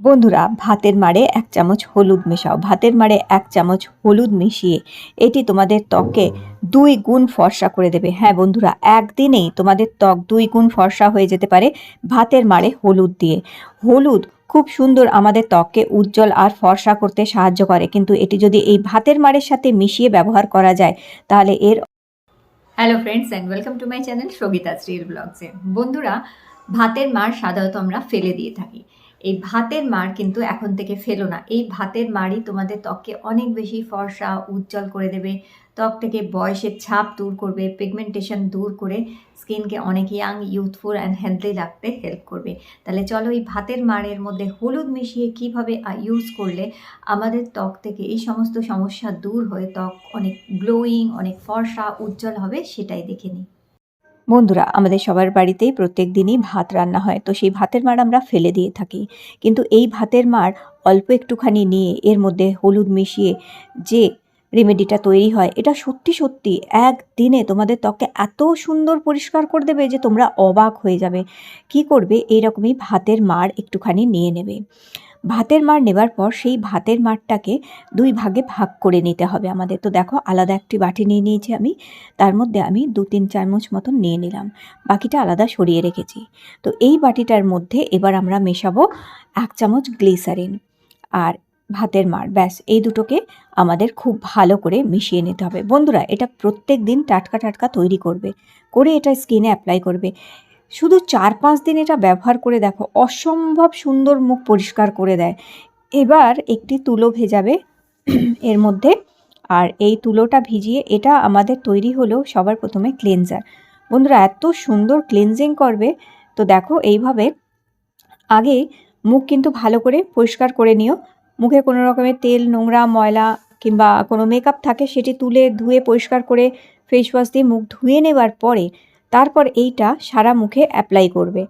বন্ধুরা, ভাতের মাড়ে এক চামচ হলুদ মেশাও। ভাতের মাড়ে এক চামচ হলুদ মিশিয়ে এটি তোমাদের ত্বককে দুই গুণ ফর্সা করে দেবে। হ্যাঁ বন্ধুরা, একদিনেই তোমাদের ত্বক দুই গুণ ফর্সা হয়ে যেতে পারে ভাতের মাড়ে হলুদ দিয়ে। হলুদ খুব সুন্দর আমাদের ত্বককে উজ্জ্বল আর ফর্সা করতে সাহায্য করে, কিন্তু এটি যদি এই ভাতের মাড়ের সাথে মিশিয়ে ব্যবহার করা যায়, তাহলে এর hello friends and welcome to my channel Sangita শ্রীর ব্লগসে বন্ধুরা, ভাতের মার সাধারণত আমরা ফেলে দিয়ে থাকি। এই ভাতের মার কিন্তু এখন থেকে ফেলো না। এই ভাতের মারই তোমাদের ত্বককে অনেক বেশি ফর্সা, উজ্জ্বল করে দেবে। ত্বক থেকে বয়সের ছাপ দূর করবে পিগমেন্টেশন দূর করে স্কিনকে অনেক ইয়াং ইউথফুল অ্যান্ড হেলদি রাখতে হেল্প করবে। তাহলে চলো এই ভাতের মারের মধ্যে হলুদ মিশিয়ে কীভাবে ইউজ করলে আমাদের ত্বক থেকে এই সমস্ত সমস্যা দূর হয়ে ত্বক অনেক গ্লোয়িং অনেক ফর্সা, উজ্জ্বল হবে সেটাই দেখে নিই। বন্ধুরা, আমাদের সবার বাড়িতেই প্রত্যেক দিনই ভাত রান্না হয়। তো সেই ভাতের মার আমরা ফেলে দিয়ে থাকি। কিন্তু এই ভাতের মার অল্প একটুখানি নিয়ে এর মধ্যে হলুদ মিশিয়ে যে রেমেডিটা তৈরি হয়, এটা সত্যি সত্যি একদিনে তোমাদের ত্বকে এত সুন্দর পরিষ্কার করে দেবে যে তোমরা অবাক হয়ে যাবে। কি করবে? এইরকমই ভাতের মার একটুখানি নিয়ে নেবে। ভাতের মার নেবার পর সেই ভাতের মারটাকে দুই ভাগে ভাগ করে নিতে হবে আমাদের। তো দেখো, আলাদা একটি বাটি নিয়ে নিয়েছি আমি, তার মধ্যে আমি দু তিন চামচ মতন নিয়ে নিলাম। বাকিটা আলাদা সরিয়ে রেখেছি। তো এই বাটিটার মধ্যে এবার আমরা মেশাবো এক চামচ গ্লিসারিন আর ভাতের মার। ব্যাস, এই দুটোকে আমাদের খুব ভালো করে মিশিয়ে নিতে হবে। বন্ধুরা, এটা প্রত্যেক দিন টাটকা টাটকা তৈরি করবে। করে এটা স্কিনে অ্যাপ্লাই করবে। শুধু চার পাঁচ দিন এটা ব্যবহার করে দেখো, অসম্ভব সুন্দর মুখ পরিষ্কার করে দেয়। এবার একটি তুলো ভেজাবে এর মধ্যে, আর এই তুলোটা ভিজিয়ে এটা আমাদের তৈরি হলো সবার প্রথমে ক্লেনজার বন্ধুরা, এত সুন্দর ক্লিনজিং করবে, তো দেখো এইভাবে আগে মুখ কিন্তু ভালো করে পরিষ্কার করে নিও। মুখে কোনো রকমের তেল, নোংরা, ময়লা কিংবা কোনো মেকআপ থাকে, সেটি তুলে ধুয়ে পরিষ্কার করে ফেস ওয়াশ দিয়ে মুখ ধুয়ে নেবার পরে তারপর এইটা সারা মুখে অ্যাপ্লাই করবে।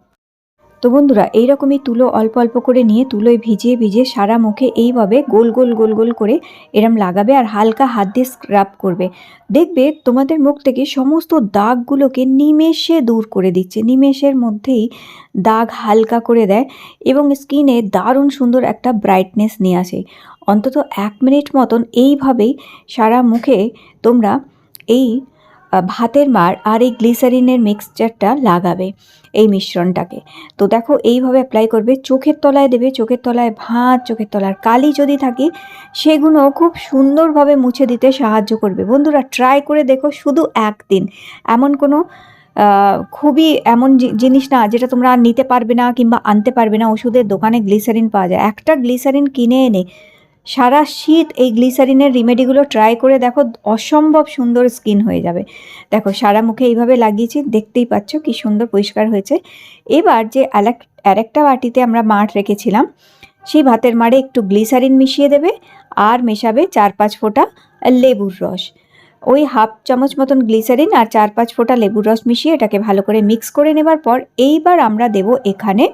তো বন্ধুরা, এইরকমই তুলো অল্প অল্প করে নিয়ে তুলোয় ভিজিয়ে ভিজিয়ে সারা মুখে এইভাবে গোল গোল গোল গোল করে এরম লাগাবে আর হালকা হাত দিয়ে স্ক্রাব করবে। দেখবে তোমাদের মুখ থেকে সমস্ত দাগগুলোকে নিমেষে দূর করে দিচ্ছে। নিমেষের মধ্যেই দাগ হালকা করে দেয় এবং স্কিনে দারুণ সুন্দর একটা ব্রাইটনেস নিয়ে আসে। অন্তত এক মিনিট মতন এইভাবেই সারা মুখে তোমরা এই ভাতের মার আর এই গ্লিসারিনের মিক্সচারটা লাগাবে এই মিশ্রণটাকে। তো দেখো, এইভাবে অ্যাপ্লাই করবে, চোখের তলায় দেবে, চোখের তলায় ভাঁজ চোখের তলার কালি যদি থাকে, সেগুলো খুব সুন্দরভাবে মুছে দিতে সাহায্য করবে। বন্ধুরা ট্রাই করে দেখো, শুধু একদিন। এমন কোনো খুবই এমন জিনিস না, যেটা তোমরা নিতে পারবে না কিংবা আনতে পারবে না। ওষুধের দোকানে গ্লিসারিন পাওয়া যায়। একটা গ্লিসারিন কিনে এনে সারা শীত এই গ্লিসারিনের রিমেডিগুলো ট্রাই করে দেখো, অসম্ভব সুন্দর স্কিন হয়ে যাবে। দেখো, সারা মুখে এইভাবে লাগিয়েছি, দেখতেই পাচ্ছ কি সুন্দর পরিষ্কার হয়েছে। এবার যে আর একটা বাটিতে আমরা মাঠ রেখেছিলাম, সেই ভাতের মাড়ে একটু গ্লিসারিন মিশিয়ে দেবে, আর মেশাবে চার পাঁচ ফোঁটা লেবুর রস। ওই হাফ চামচ মতন গ্লিসারিন আর চার পাঁচ ফোঁটা লেবুর রস মিশিয়ে এটাকে ভালো করে মিক্স করে নেবার পর এইবার আমরা দেব এখানে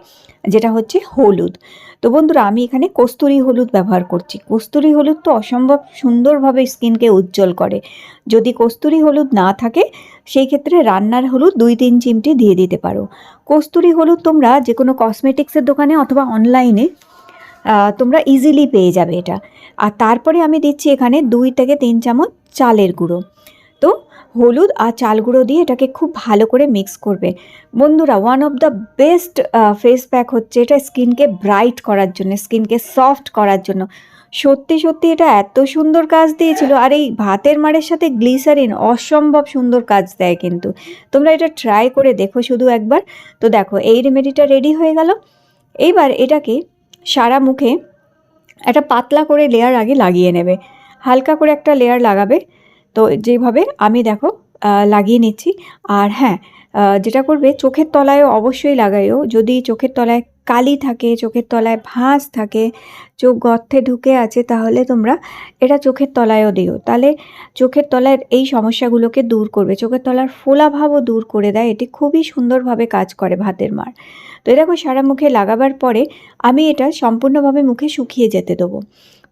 যেটা হচ্ছে হলুদ। তো বন্ধুরা, আমি এখানে কস্তুরি হলুদ ব্যবহার করছি। কস্তুরি হলুদ তো অসম্ভব সুন্দরভাবে স্কিনকে উজ্জ্বল করে। যদি কস্তুরি হলুদ না থাকে, সেই ক্ষেত্রে রান্নার হলুদ দুই তিন চিমটি দিয়ে দিতে পারো। কস্তুরি হলুদ তোমরা যে কোনো কসমেটিক্সের দোকানে অথবা অনলাইনে তোমরা ইজিলি পেয়ে যাবে এটা। আর তারপরে আমি দিচ্ছি এখানে দুই থেকে তিন চামচ চালের গুঁড়ো। তো হলুদ আর চাল গুঁড়ো দিয়ে এটাকে খুব ভালো করে মিক্স করবে। বন্ধুরা one of the best face pack হচ্ছে এটা স্কিনকে ব্রাইট করার জন্য, স্কিনকে সফট করার জন্য। সত্যি সত্যি এটা এত সুন্দর কাজ দিয়েছিল। আর এই ভাতের মারের সাথে গ্লিসারিন অসম্ভব সুন্দর কাজ দেয় কিন্তু। তোমরা এটা ট্রাই করে দেখো শুধু একবার। তো দেখো, এই রেমেডিটা রেডি হয়ে গেল। এইবার এটাকে সারা মুখে একটা পাতলা করে লেয়ার আগে লাগিয়ে নেবে। হালকা করে একটা লেয়ার লাগাবে। তো যেভাবে আমি দেখো লাগিয়ে নিচ্ছি। আর হ্যাঁ যেটা করবে, চোখের তলায়ও অবশ্যই লাগাইও যদি চোখের তলায় কালি থাকে, চোখের তলায় ভাঁজ থাকে, চোখ গর্তে ঢুকে আছে, তাহলে তোমরা এটা চোখের তলায়ও দিও। তাহলে চোখের তলার এই সমস্যাগুলোকে দূর করবে। চোখের তলার ফোলাভাবও দূর করে দেয়। এটি খুবই সুন্দরভাবে কাজ করে ভাতের মার। তো দেখো, সারা মুখে লাগাবার পরে আমি এটা সম্পূর্ণভাবে মুখে শুকিয়ে যেতে দেবো।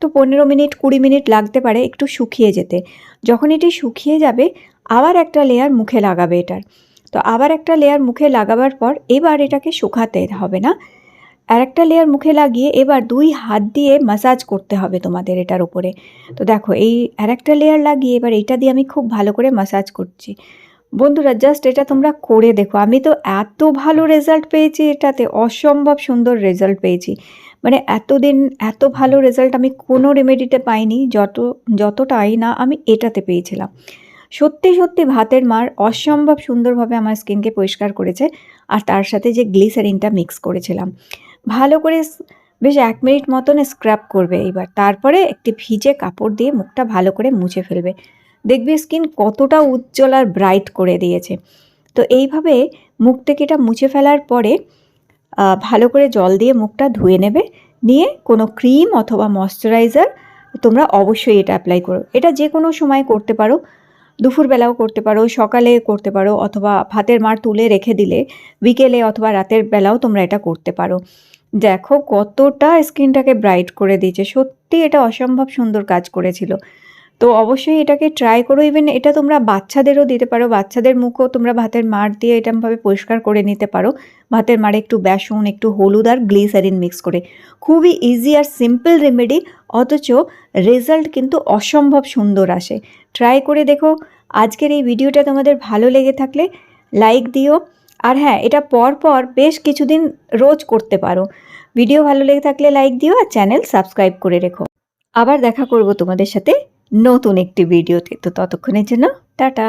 তো পনেরো মিনিট, কুড়ি মিনিট লাগতে পারে একটু শুকিয়ে যেতে। যখন এটি শুকিয়ে যাবে, আবার একটা লেয়ার মুখে লাগাবে এটার। তো আবার একটা লেয়ার মুখে লাগাবার পর এবার এটাকে শুকাতে হবে না। আর একটা লেয়ার মুখে লাগিয়ে এবার দুই হাত দিয়ে মাসাজ করতে হবে তোমাদের এটার উপরে। তো দেখো, এই আর একটা লেয়ার লাগিয়ে এবার এটা দিয়ে আমি খুব ভালো করে মাসাজ করছি। বন্ধুরা জাস্ট এটা তোমরা করে দেখো। আমি তো এত ভালো রেজাল্ট পেয়েছি এটাতে, অসম্ভব সুন্দর রেজাল্ট পেয়েছি। মানে এতদিন এত ভালো রেজাল্ট আমি কোনো রেমেডিতে পাইনি, যত, যতটাই না আমি এটাতে পেয়েছিলাম। সত্যি সত্যি ভাতের মার অসম্ভব সুন্দরভাবে আমার স্কিনকে পরিষ্কার করেছে আর তার সাথে যে গ্লিসারিনটা মিক্স করেছিলাম। ভালো করে বেশ এক মিনিট মতন স্ক্রাব করবে এবার। তারপরে একটি ভিজে কাপড় দিয়ে মুখটা ভালো করে মুছে ফেলবে। দেখবে স্কিন কতটা উজ্জ্বল আর ব্রাইট করে দিয়েছে। তো এইভাবে মুখ থেকে এটা মুছে ফেলার পরে ভালো করে জল দিয়ে মুখটা ধুয়ে নেবে। নিয়ে কোনো ক্রিম অথবা ময়শ্চারাইজার তোমরা অবশ্যই এটা অ্যাপ্লাই করো। এটা যে কোনো সময় করতে পারো। দুপুরবেলাও করতে পারো, সকালে করতে পারো, অথবা ভাতের মার তুলে রেখে দিলে বিকেলে অথবা রাতের বেলাও তোমরা এটা করতে পারো। দেখো কতটা স্কিনটাকে ব্রাইট করে দিয়েছে, সত্যি এটা অসম্ভব সুন্দর কাজ করেছিল। তো অবশ্যই এটাকে ট্রাই করো ইভেন এটা তোমরা বাচ্চাদেরও দিতে পারো। বাচ্চাদের মুখও তোমরা ভাতের মার দিয়ে এরমভাবে পরিষ্কার করে নিতে পারো। ভাতের মারে একটু বেসন, একটু হলুদ আর গ্লিসারিন মিক্স করে। খুবই ইজি আর সিম্পল রেমেডি অথচ রেজাল্ট কিন্তু অসম্ভব সুন্দর আসে। ট্রাই করে দেখো। আজকের এই ভিডিওটা তোমাদের ভালো লেগে থাকলে লাইক দিও। আর হ্যাঁ এটা পর পর বেশ কিছুদিন রোজ করতে পারো। ভিডিও ভালো লেগে থাকলে লাইক দিও আর চ্যানেল সাবস্ক্রাইব করে রেখো। আবার দেখা করব তোমাদের সাথে। নতুন একটি ভিডিওতে। তো ততক্ষণের জন্য টাটা!